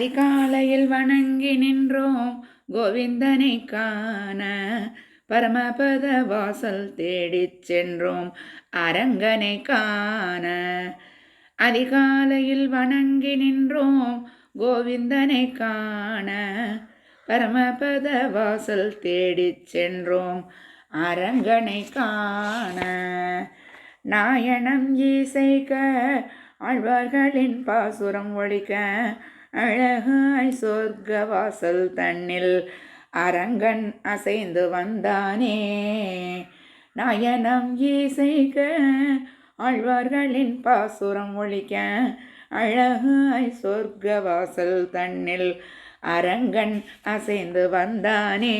அதிகாலையில் வணங்கி நின்றோம். கோவிந்தனை காண பரமபத வாசல் தேடிச் சென்றோம். அரங்கனை காண அதிகாலையில் வணங்கி நின்றோம். கோவிந்தனை காண பரமபத வாசல் தேடிச் சென்றோம். அரங்கனை காண நாயனம் ஈசைக்க ஆழ்வார்களின் பாசுரம் ஒழிக்க அழகாய் சொர்க்க வாசல் தன்னில் அரங்கன் அசைந்து வந்தானே. நயனம் ஈசைக்க ஆழ்வார்களின் பாசுரம் ஒழிக்க அழகாய் சொர்க்க வாசல் தன்னில் அரங்கன் அசைந்து வந்தானே.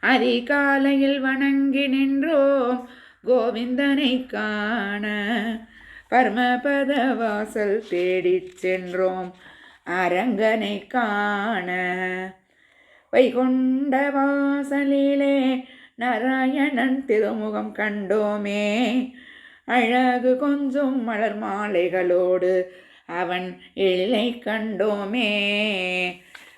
அதிகாலையில் வணங்கி நின்றோம் கோவிந்தனை காண பரமபத வாசல் தேடிச் சென்றோம். அரங்கனை காண வைகுண்ட வாசலிலே நாராயணன் திருமுகம் கண்டோமே. அழகு கொஞ்சம் மலர் மாலைகளோடு அவன் எழிலை கண்டோமே.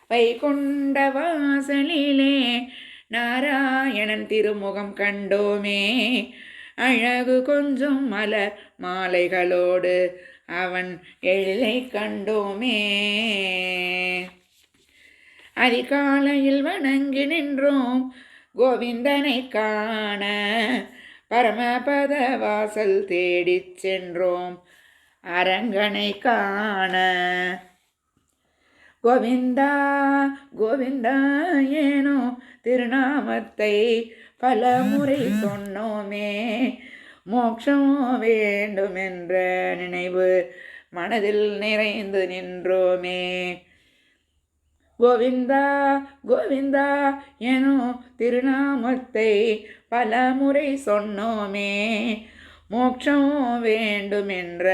வைகுண்ட வாசலிலே நாராயணன் திருமுகம் கண்டோமே. அழகு கொஞ்சம் மலர் மாலைகளோடு அவன் எழிலை கண்டோமே. அதிகாலையில் வணங்கி நின்றோம் கோவிந்தனை காண. பரமபத வாசல் தேடிச் சென்றோம் அரங்கனை காண. கோவிந்தா கோவிந்தா ஏனோ திருநாமத்தை பல முறை சொன்னோமே மோட்சம் வேண்டுமென்ற நினைவு மனதில் நிறைந்து நின்றோமே. கோவிந்தா கோவிந்தா எனும் திருநாமத்தை பல முறை சொன்னோமே மோட்சம் வேண்டுமென்ற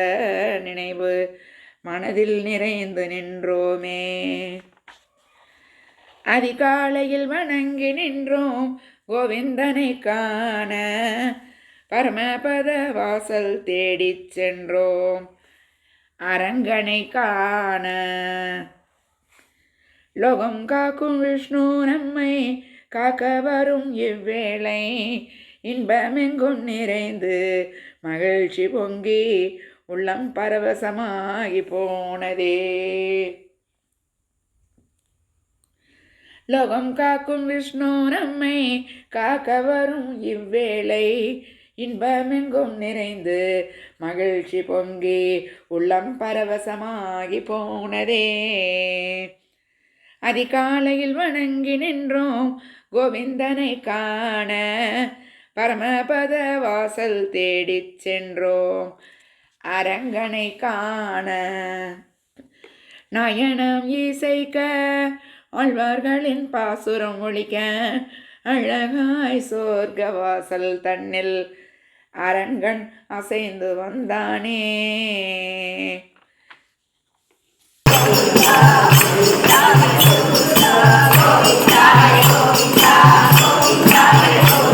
நினைவு மனதில் நிறைந்து நின்றோமே. அதிகாலையில் வணங்கி நின்றோம் கோவிந்தனை காண பரமபத வாசல் தேடிச் சென்றோம். அரங்கனை காண. லோகம் காக்கும் விஷ்ணு நம்மை காக்க வரும் இவ்வேளை. இன்பமெங்கும் நிறைந்து மகிழ்ச்சி பொங்கி உள்ளம் பரவசமாகி போனதே. லோகம் காக்கும் விஷ்ணு நம்மை காக்க வரும் இவ்வேளை. இன்பமெங்கும் நிறைந்து மகிழ்ச்சி பொங்கி உள்ளம் பரவசமாகி போனதே. அதிகாலையில் வணங்கி நின்றோம் கோவிந்தனை காண. பரமபத வாசல் தேடிச் சென்றோம் அரங்கனை காண. நயனம் இசைக்க ஆழ்வார்களின் பாசுரம் ஒழிக்க அழகாய் சோர்க்க வாசல் தன்னில் அரண்கண் அசைந்து வந்தானே. Oh,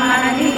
மனதில்